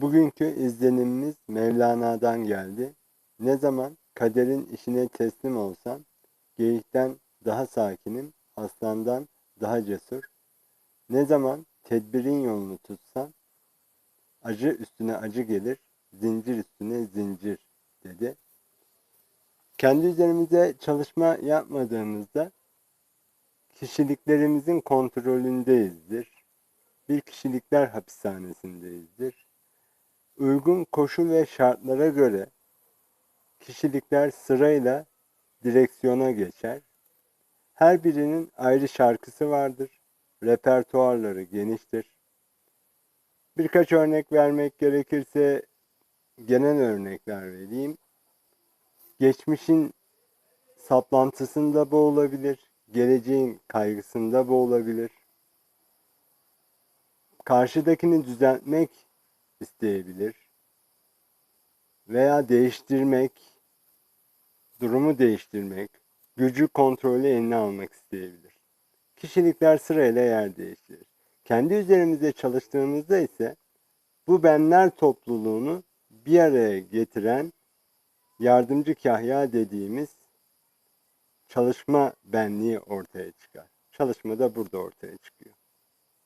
Bugünkü izlenimimiz Mevlana'dan geldi. Ne zaman kaderin işine teslim olsam, geyikten daha sakinim, aslandan daha cesur. Ne zaman tedbirin yolunu tutsam, acı üstüne acı gelir, zincir üstüne zincir dedi. Kendi üzerimize çalışma yapmadığımızda kişiliklerimizin kontrolündeyizdir. Bir kişilikler hapishanesindeyizdir. Uygun koşul ve şartlara göre kişilikler sırayla direksiyona geçer. Her birinin ayrı şarkısı vardır. Repertuarları geniştir. Birkaç örnek vermek gerekirse genel örnekler vereyim. Geçmişin saplantısında boğulabilir, geleceğin kaygısında boğulabilir. Karşıdakini düzeltmek isteyebilir veya değiştirmek, durumu değiştirmek, gücü kontrolü eline almak isteyebilir. Kişilikler sırayla yer değiştirir. Kendi üzerimize çalıştığımızda ise bu benler topluluğunu bir araya getiren yardımcı kahya dediğimiz çalışma benliği ortaya çıkar. Çalışma da burada ortaya çıkıyor.